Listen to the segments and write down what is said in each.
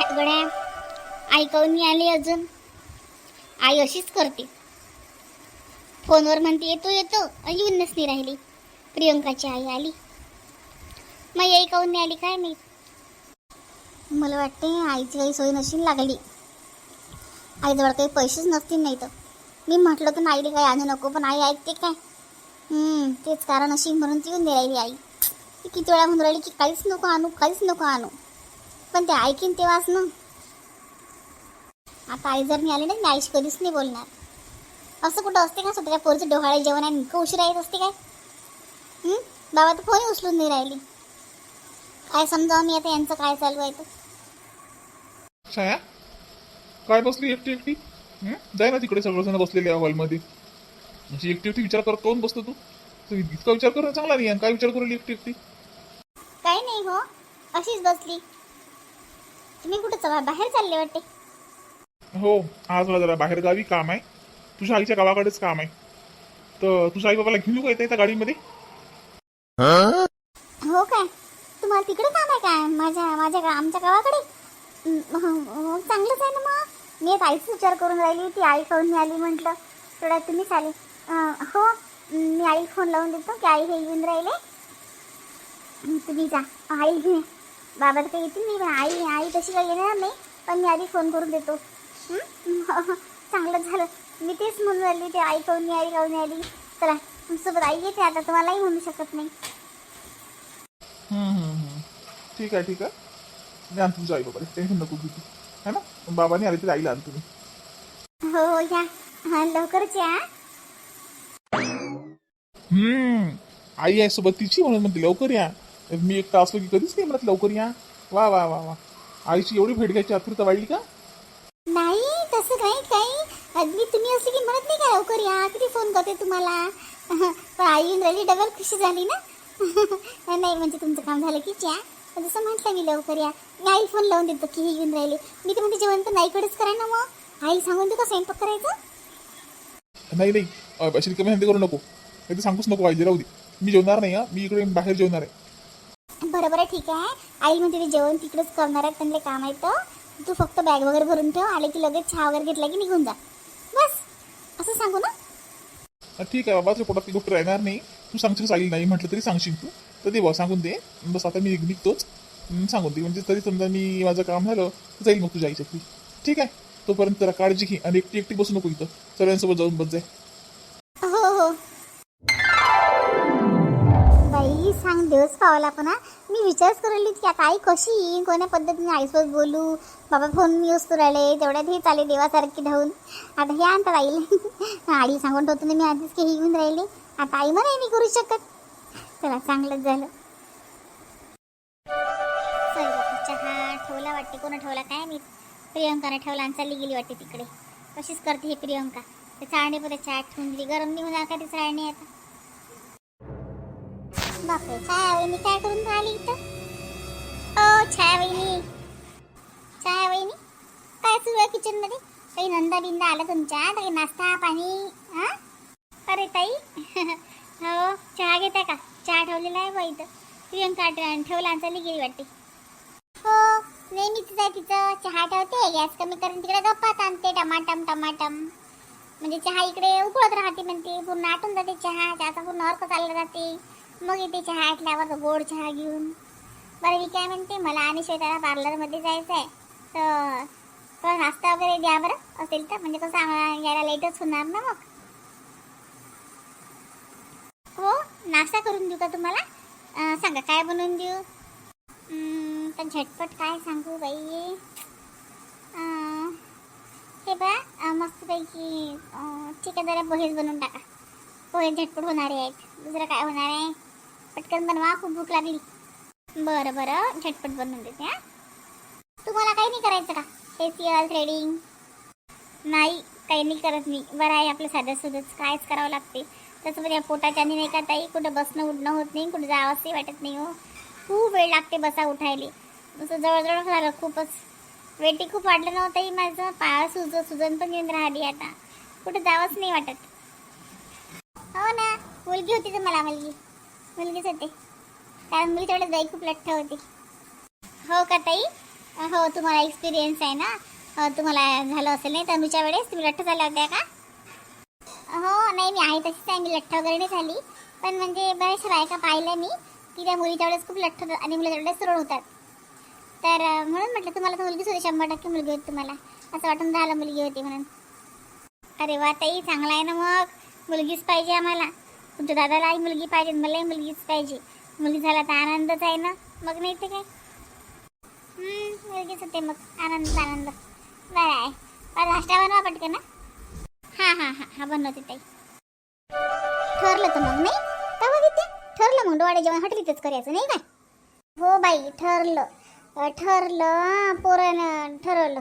काय गड्या आई मी आली अजून. आई अशीच करते. फोनवर म्हणते येतो येतो. आणि येऊनच नाही राहिली. प्रियंकाची आई आली. मग आई काऊन नाही आली काय मी मला वाटते आईची काही सोय नशीन लागली. आईजवळ काही पैसेच नसतील नाही तर. मी म्हटलं तर आईला काही आणू नको पण आई ऐकते काय? तेच कारण अशी म्हणून ती येऊन राहिली आई. किती वेळा म्हणून राहिली की काहीच नको आणू काहीच नको आणू. पण ते ऐकीन तेव्हाच ना आता आई जर मी आली ना मी आईशी कधीच नाही बोलणार. असं कुठं असते का स्वतःच्या पोरीचं डोहाळे जेवण आहे इतकं उशिरा येत असते काय? बाबा तर फोनही उचलून नाही राहिली. काय समजावं मी आता? यांचं काय चालू आहे तर छाया काय बसली एकटी एकटी? जाय ना तिकडे सगळेजण बसलेले हॉलमध्ये. म्हणजे एकटी एकटी विचार करत कोण बसतो तू? तू इतका विचार करणं चांगला नाही. काय विचार करू एकटी एकटी? काही नाही हो अशीच बसली. तुम्ही कुठं चला बाहेर चालले वाटते? हो आज मला जरा बाहेर गावी काम आहे. तुझ्या आईच्या गावाकडेच काम आहे. तर तुझ्या आई बाबाला घेऊन येऊ का येता येता गाडीमध्ये? हो काय? तुम्हाला तिकडे काम आहे काय? माझ्या माझ्या गा आमच्या गावाकडे? मग चांगलंच आहे ना मग. मी एक आईच विचार करून राहिली ती आई खाऊन मी आली म्हटलं. थोड्या तुम्हीच आले. अं, हो मी आई फोन लावून देतो की आई हे येऊन राहिले. तुम्ही जा. आई घेऊन या. बाबा तर काही येतील नाही पण आई आई तशी काही येणार नाही पण मी आधी फोन करून देतो? चांगलं झालं. मी तेच म्हणून राहिली ते आई खाऊन मी आई खाऊन आली? चला तुमच्यासोबत आई येते आता तुम्हालाही म्हणू शकत नाही. हं, हं, हं. ठीक आहे ठीक आहे. ज्ञान तुझ्या आई बाबाला. टेन्शन नको घेऊ तू. है ना? बाबाने आले तरी आईला आण तुम्ही. हो हो या. हा लवकरच या हम्म आई आहे सोबत तिची म्हणून म्हणते लवकर या. मी एकटा असलो की कधीच नाही म्हणत लवकर या. वा वा वा वा. आईची एवढी भेट घ्यायची आतुरता वाढली का? नाही तसं काही काही. अगदी तुम्ही असली की म्हणत नाही का लवकर या? किती फोन करते तुम्हाला? पण आई येऊन राहिली डबल खुशी झाली ना? नाही म्हणजे तुमचं काम झालं की या. पण जसं म्हटलं मी लवकर या. मी आई फोन लावून देतो की हे येऊन राहिले. मी तर म्हणते जेवण तर नाहीकडेच करा ना मग. आईला सांगून का स्वयंपाक करायचं? नाही नाही. अशी रिकामी हंडी करू नको. नाही सांगूच नको आईला. राहू दे. मी जेवणार नाही हा. मी इकडे बाहेर जेवणार आहे. बरं बरं ठीक आहे. आई म्हणते ते जेवण तिकडेच करणार आहेत त्यांना काम आहे तर तू फक्त बॅग वगैरे भरून ठेव आले की लगेच चहा वगैरे घेतला की निघून जा. बस. असं सांगू ना? ठीक आहे बाबा तुझ्या पोटात ती गोष्ट राहणार नाही. तू सांगशील चालेल नाही म्हटलं तरी सांगशील तू. तर दे बा सांगून दे. बस आता मी निघतोच. सांगून दे. म्हणजे तरी समजा मी माझं काम झालं तर जाईल मग तुझ्या आईच्या ठीक आहे? तोपर्यंत जरा काळजी घे आणि एकटी एकटी बसू नको इथं. सगळ्यांसोबत जाऊन बस जाय. पावला पण हा मी विचारच करेल की आता आई कशी? येईन कोण्या पद्धतीने आईसोबत बोलू? बाबा फोन मी यूज करू राहिले. तेवढ्यात हे चाले देवासारखी धावून. आता हे आणतात आईला आई सांगून ठेवतो ना मी आधीच की हे येऊन राहिले. आता आई मला नाही करू शकत. चला चांगलंच झालं. चहा ठेवला वाटते. कोण ठेवला काय मी प्रियंकाने ठेवला आणि चालली गेली वाटते तिकडे. कशीच करते ही प्रियंका. ते चाळणी पण चहा ठेवून दिली गरम नाही होणार का ती चाळणी आता. बापरे. छाया वहिनी काय करून राहिली इथं? ओ छाया वहिनी छाया वहिनी काय सुरू आहे किचनमध्ये? काही नंदा बिंदा आला तुमच्या? काही नाश्ता पाणी हा? अरे ताई. हो चहा घेताय का? चहा ठेवलेला आहे बा इथं. प्रियंका ठेवला आणि चालली गेली वाटते. हो नेहमीच आहे तिचं. चहा ठेवते गॅस कमी करून तिकडे गप्पा आणते टमाटम टमाटम. म्हणजे चहा इकडे उकळत राहते म्हणते. पूर्ण आटून जाते चहा. चहाचा पूर्ण अर्क चालला जाते. मग इथे चहा ऐकल्यावर तो गोड चहा घेऊन. बरं मी काय म्हणते मला आणि श्वेताला पार्लरमध्ये जायचं आहे तर तर नाश्ता वगैरे द्या बरं असेल तर. म्हणजे कसं आम्हाला यायला लेटच होणार ना मग? हो नाश्ता करून देऊ का तुम्हाला? सांगा काय बनवून देऊ? पण झटपट काय सांगू बाई? हे बा मस्तपैकी ठीक आहे जरा पोहेच बनवून टाका. पोहे झटपट होणारे आहेत. दुसरं काय होणार आहे? पटकन बनवा खूप भूक लागली. बरं बरं झटपट बनवून देते हां. तुम्हाला काही नाही करायचं का? फेसियल थ्रेडिंग नाही काही नाही करत मी. बरं आहे आपलं साधं सुधच कायच करावं लागते. त्यासोबत या पोटाच्या नाही का ताई कुठं बसणं उठणं होत नाही कुठं जावंसही वाटत नाही हो. खूप वेळ लागते बसा उठायला. असं जवळजवळ झालं खूपच. वेटी खूप वाढलं नव्हतंही माझं. पाय सुज सुजन पण येऊन राहिली आता. कुठं जावंच नाही वाटत. हो ना मुलगी होती तर मला मुलगी. मुलगीच होते. कारण मुली तेवढ्याच बाई खूप लठ्ठ होती. हो का ताई? हो तुम्हाला एक्सपिरियन्स आहे ना? हो, तुम्हाला झालं असेल नाही तनुच्या वेळेस तुम्ही लठ्ठ झाल्या होत्या का? हो नाही मी आहे तशीच आहे. मी लठ्ठ वगैरे नाही झाली. पण म्हणजे बऱ्याचशा बायका पाहिल्या मी की त्या मुलीच्या वेळेस खूप लठ्ठ होतात आणि मुलाच्या वेळेस सरळ होतात. तर म्हणून म्हटलं तुम्हाला तर मुलगीच होती शंभर टक्के मुलगी होती तुम्हाला. असं वाटून राहिलं मुलगी होती म्हणून. अरे वा ताई चांगला आहे ना मग. मुलगीच पाहिजे आम्हाला. तुमच्या दादालाही मुलगी पाहिजे मलाही मुलगीच पाहिजे. मुलगी झाला तर आनंदच आहे ना? मग नाही ते काय? मुलगीच होते मग. आनंद आनंद. बरं आहे. बरं नाश्ता बनवा पटकन ना हां हां हां. हां बनवते ताई. ठरलं तर मग नाही? तेव्हा घेते. ठरलं मग डोळे जेवण हटलीतच करायचं नाही काय? हो बाई ठरलं. ठरलं पोरं ठरवलं.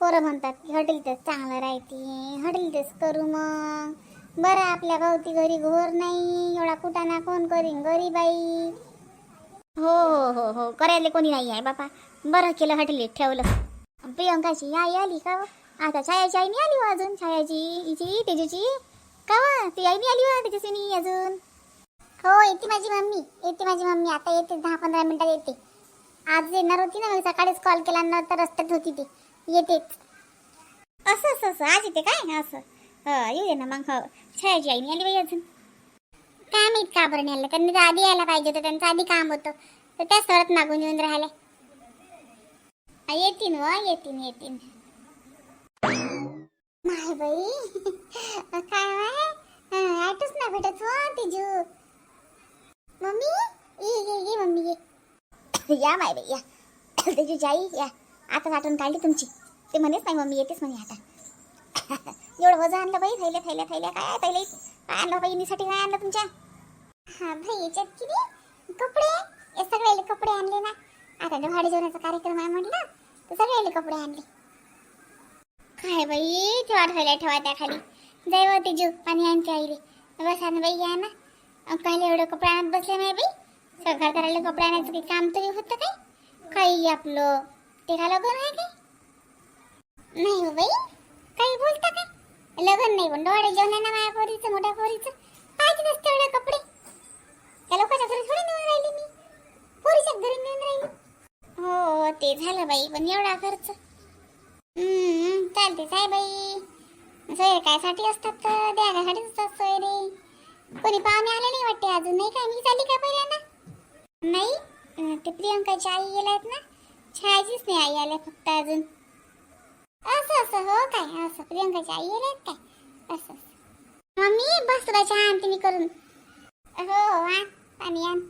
पोरं म्हणतात की हॉटेलतच चांगलं राहते. हॉटेलतच करू मग. बरं आपल्या गावती घरी घोर नाही. एवढा कुटाणा कोण करीन घरी बाई? हो हो हो हो. करायला कोणी नाही आहे बापा. बरं केलं हॉटेलीत ठेवलं. प्रियंकाची आई आली का हो? आता छायाची आई नाही आली हो अजून. छायाची हिची तेजूची. का हो? ती आई नाही आली हो त्याच्याशी अजून. हो येते माझी मम्मी. येते माझी मम्मी. आता येते दहा पंधरा मिनिटात येते. आज येणार होती ना मी सकाळीच कॉल केला ना तर रस्त्यात होती ती. येतेच. असं असं असं. आज येते काय? असं. हो येऊ दे ना मग हो. छायाची आई आली बाई अजून. काय माहीत का बरं नाही आलं त्यांनी तर आधी यायला पाहिजे होतं त्यांचं आधी काम होतं. तर त्याच परत मागून येऊन राहिले. आ, येतीन व येतीन येतीन. माय बाई काय माय ॲटोच ना भेटत हो तिजू मम्मी ये ये ये मम्मी ये. या माय बाई या. तिजूची आई या. आता आठवण काढली तुमची. ते म्हणेच नाही मम्मी येतेच म्हणे आता. एवढं वजन आणलं बाई थैल्या थैल्या थैल्या. काय थैल्या काय आणलं बहिणीसाठी काय आणलं तुमच्या? हा भाई याच्यात किती? कपडे? हे सगळे कपडे आणले ना. आता डोहाडे जेवणाचा कार्यक्रम आहे म्हटलं तर सगळे कपडे आणले. काय बाई ठेवा ठेवल्या ठेवा त्या खाली. जाय तिजू पाणी आणते आईले. बस ना बाई या ना. अहो, एवढं कपडे आणत बसले नाही बाई? सगळं करायला कपडे आणायचं काही काम तरी होतं काय? काही आपलं ते का लग्न आहे काय? नाही हो बाई. काही बोलता काय लग्न नाही पण डोळे जेवण ना माझ्या पोरीचं मोठ्या पोरीचं. पाहिजे नसते एवढे कपडे. त्या लोकांच्या घरी थोडी नेऊन राहिली मी. पोरीच्या घरी नेऊन राहिली. हो ते झालं बाई पण एवढा खर्च. हम्म चालते साय बाई. सोयरे कायसाठी असतात तर द्यायसाठी असतात सोयरे. कोणी पाहुणे आले नाही वाटते अजून नाही काय? मी झाली का पहिल्यांदा? नाही? ते प्रियंकाची आई गेल्यात ना? छायाचीच नाही आई आल्या फक्त अजून. असं असं. हो काय? असं. प्रियंकाच्या आई येत काय? असं असं. मम्मी बस तुला चहा आणते मी करून. हो आण. पाणी आण.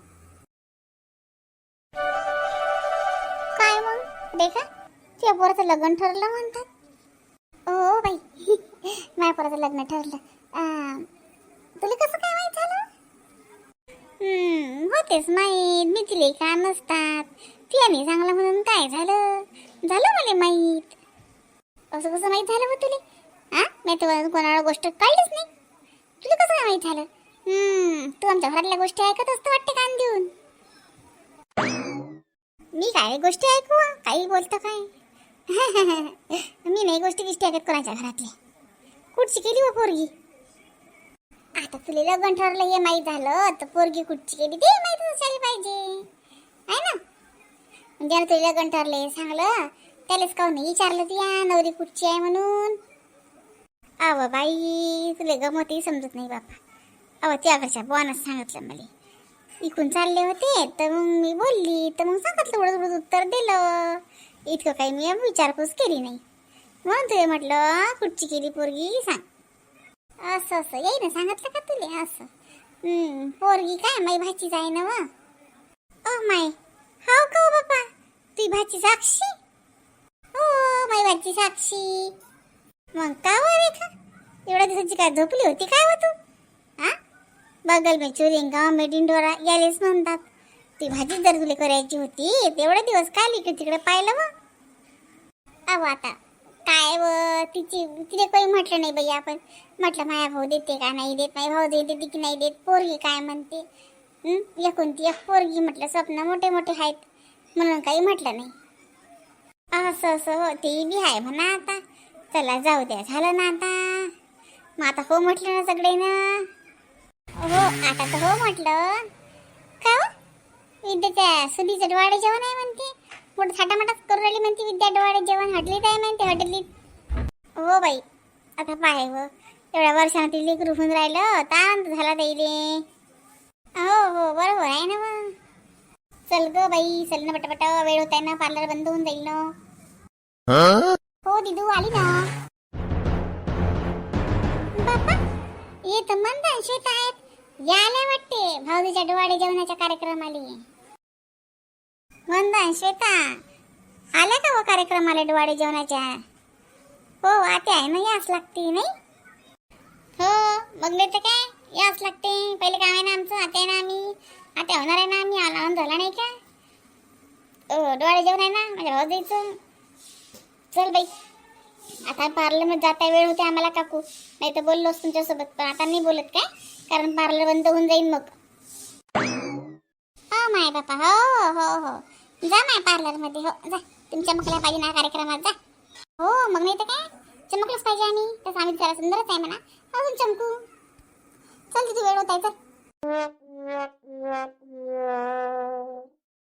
काय मग? देखा. तुझ्या पोराचं लग्न ठरलं म्हणतात. हो बाई. माझ्या पोराचं लग्न ठरलं. आ, तुला कसं काय माहीत झालं? होतेच माहीत. मी तिले का नसतात. तिने चांगलं म्हणून काय झालं? झालं मला माहीत. कसं कसं माहीत झालं मग तुला? हा मी तर कोणाला गोष्ट काढलीच नाही. तुला कसं काय माहीत झालं? तू आमच्या घरातल्या गोष्टी ऐकत असतो वाटते कान देऊन. मी काय गोष्टी ऐकू? काही बोलतो काय? मी नाही गोष्टी गिष्टी ऐकत कोणाच्या घरातली कुठची केली व पोरगी? आता तुला लग्न ठरलं हे माहीत झालं तर पोरगी कुठची केली ते माहीत असायला पाहिजे. आहे ना? म्हणजे तुला लग्न ठरले सांगलं त्यालाच काहून नाही विचारलं तू? या नवरी कुठची आहे म्हणून. अव बाई तुला गमतही समजत नाही बापा. अव त्याकडच्या बोनस सांगितलं मला. इकून चालले होते तर मग मी बोलली तर मग सांगितलं थोडं थोडं उत्तर दिलं. इतकं काही मी विचारपूस केली नाही. म्हणून तुला म्हटलं कुठची केली पोरगी सांग. असं असं. येई ना सांगितलं का तुले? असं. पोरगी काय माई भाचीच आहे ना व माय हाव का हो बापा? तुझी भाची साक्षी देवाची साक्षी? मग का हो रेखा एवढ्या दिवसाची काय झोपली होती काय हो तू? हा बगल में चुरिंगा गाव में यालेच म्हणतात. ती भाजी जर तुला करायची होती तेवढे दिवस काय लिखी तिकडे पाहिलं मग? अहो आता काय व तिची तिने काही म्हटलं नाही बाई आपण. म्हटलं माया भाऊ देते का नाही देत माझ्या भाऊ देते की नाही देत पोरगी काय म्हणते? हं? एकूण ती एक पोरगी म्हटलं स्वप्न मोठे मोठे आहेत. म्हणून काही म्हटलं नाही. असं असं हो ते बी आहे म्हणा आता. चला जाऊ द्या. झालं ना आता? मग आता हो म्हटलं ना सगळे ना हो आता तर हो म्हटलं. का हो? विद्याच्या सुधीचं डोळे जेवण आहे म्हणते. मोठं थाटामाटात करू राहिली म्हणते विद्या. डोळे जेवण हटलीत आहे म्हणते हटलीत हो बाई. आता पाय हो. एवढ्या वर्षानं ती लेकरू होऊन राहिलं. ताण झाला ताईले हो हो बरोबर आहे ना मग. चल ग बाई. चल ना पटापट. वेळ होत आहे ना. पार्लर बंद होऊन जाईल ना. हो दिदू आली ना. बाप्पा ये तर मंदान शेत आहेत. याले वाटते भाऊजीच्या डोवाडे जेवणाच्या कार्यक्रमाला. मंदान श्वेता आल्या का व कार्यक्रमाला डोवाडे जेवणाच्या? हो आते आहे ना याच लागते नाही? हो मग नाही तर काय? याच लागते. पहिले काम आहे ना आमचं आता आहे ना आम्ही. आता होणार आहे ना आम्ही. आला झाला नाही का? ओ डोळे जेवण आहे ना माझ्या भाऊ द्यायचं चल बाई. आता पार्लरमध्ये जाता वेळ होते आम्हाला काकू. नाही तर बोललोच तुमच्यासोबत पण आता नाही बोलत काय? कारण पार्लर बंद होऊन जाईल मग. हो माय बापा. हो हो हो. जा माय पार्लरमध्ये. हो जा. तुमच्या मकल्या पाहिजे ना कार्यक्रमात जा. हो मग नाही तर काय? चमकलंच पाहिजे आम्ही. तसं आम्ही जरा सुंदरच आहे म्हणा. अजून चमकू. चल किती वेळ होत आहे चल.